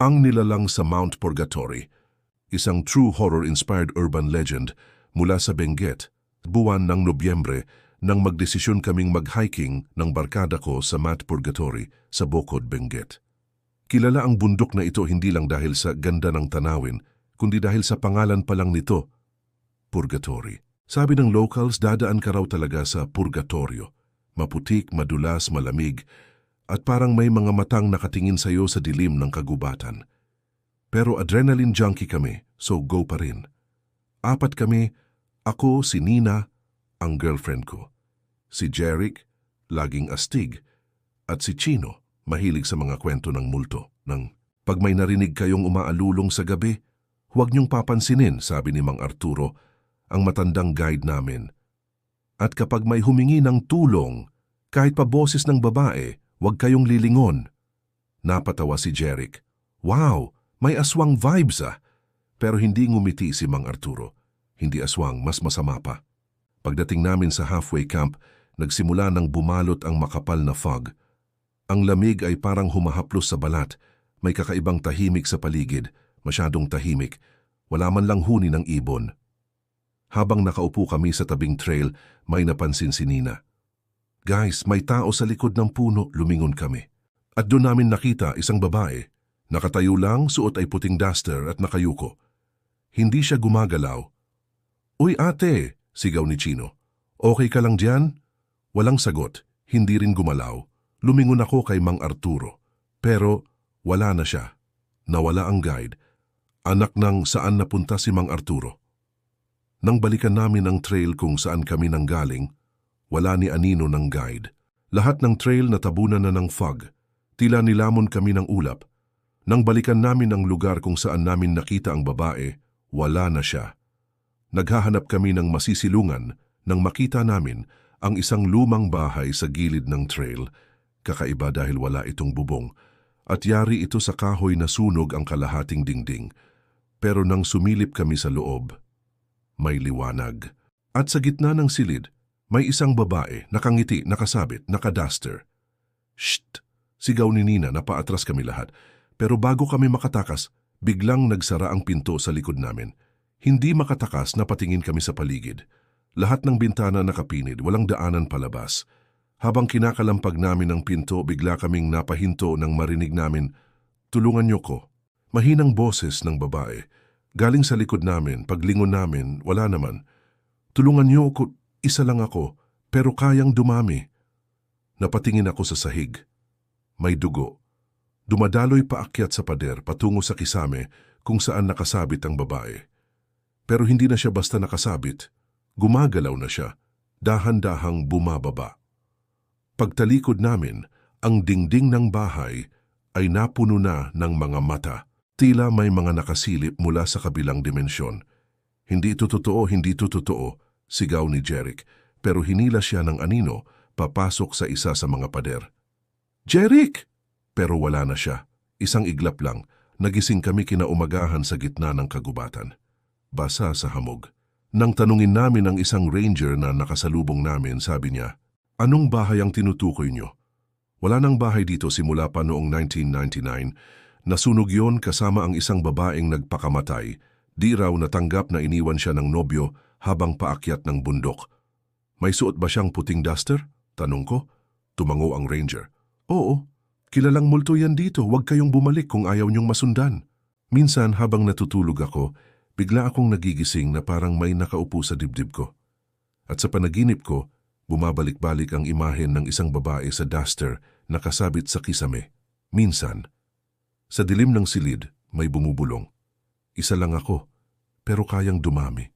Ang nilalang sa Mount Purgatory, isang true horror-inspired urban legend mula sa Benguet, buwan ng Nobyembre nang magdesisyon kaming mag-hiking ng barkada ko sa Mount Purgatory sa Bocod, Benguet. Kilala ang bundok na ito hindi lang dahil sa ganda ng tanawin, kundi dahil sa pangalan pa lang nito, Purgatory. Sabi ng locals, dadaan ka raw talaga sa purgatorio. Maputik, madulas, malamig, at parang may mga matang nakatingin sa iyo sa dilim ng kagubatan. Pero adrenaline junkie kami, so go pa rin. Apat kami, ako, si Nina, ang girlfriend ko. Si Jeric, laging astig, at si Chino, mahilig sa mga kwento ng multo. Ng pag may narinig kayong umaalulong sa gabi, huwag niyong papansinin, sabi ni Mang Arturo, ang matandang guide namin. At kapag may humingi ng tulong, kahit pa boses ng babae, huwag kayong lilingon. Napatawa si Jeric. Wow, may aswang vibes ah. Pero hindi ngumiti si Mang Arturo. Hindi aswang, mas masama pa. Pagdating namin sa halfway camp, nagsimula ng bumalot ang makapal na fog. Ang lamig ay parang humahaplos sa balat. May kakaibang tahimik sa paligid, masyadong tahimik. Wala man lang huni ng ibon. Habang nakaupo kami sa tabing trail, may napansin si Nina. Guys, may tao sa likod ng puno, lumingon kami. At doon namin nakita isang babae. Nakatayo lang, suot ay puting duster at nakayuko. Hindi siya gumagalaw. Uy ate, sigaw ni Chino. Okay ka lang diyan? Walang sagot, hindi rin gumalaw. Lumingon ako kay Mang Arturo. Pero wala na siya. Nawala ang guide. Anak ng saan napunta si Mang Arturo. Nang balikan namin ang trail kung saan kami nanggaling, wala ni Anino ng guide. Lahat ng trail natabunan na ng fog. Tila nilamon kami ng ulap. Nang balikan namin ang lugar kung saan namin nakita ang babae, wala na siya. Naghahanap kami ng masisilungan nang makita namin ang isang lumang bahay sa gilid ng trail. Kakaiba dahil wala itong bubong. At yari ito sa kahoy na sunog ang kalahating dingding. Pero nang sumilip kami sa loob, may liwanag. At sa gitna ng silid, may isang babae, nakangiti, nakasabit, nakaduster. Shht! Sigaw ni Nina na paatras kami lahat. Pero bago kami makatakas, biglang nagsara ang pinto sa likod namin. Hindi makatakas na patingin kami sa paligid. Lahat ng bintana nakapinid, walang daanan palabas. Habang kinakalampag namin ang pinto, bigla kaming napahinto nang marinig namin, Tulungan niyo ko. Mahinang boses ng babae. Galing sa likod namin, paglingon namin, wala naman. Tulungan niyo ako, isa lang ako, pero kayang dumami. Napatingin ako sa sahig. May dugo. Dumadaloy paakyat sa pader patungo sa kisame kung saan nakasabit ang babae. Pero hindi na siya basta nakasabit. Gumagalaw na siya, dahan-dahang bumababa. Pagtalikod namin, ang dingding ng bahay ay napuno na ng mga mata. Tila may mga nakasilip mula sa kabilang dimensyon. Hindi ito totoo, hindi ito totoo, sigaw ni Jeric, pero hinila siya ng anino papasok sa isa sa mga pader. Jeric! Pero wala na siya. Isang iglap lang, nagising kami kinaumagahan sa gitna ng kagubatan. Basa sa hamog. Nang tanungin namin ang isang ranger na nakasalubong namin, sabi niya, Anong bahay ang tinutukoy niyo? Wala nang bahay dito simula pa noong 1999 Nasunog yon kasama ang isang babaeng nagpakamatay. Di raw natanggap na iniwan siya ng nobyo habang paakyat ng bundok. May suot ba siyang puting duster? Tanong ko. Tumango ang ranger. Oo, kilalang multo yan dito. Huwag kayong bumalik kung ayaw niyong masundan. Minsan habang natutulog ako, bigla akong nagigising na parang may nakaupo sa dibdib ko. At sa panaginip ko, bumabalik-balik ang imahen ng isang babae sa duster na kasabit sa kisame. Minsan, sa dilim ng silid, may bumubulong. Isa lang ako, pero kayang dumami.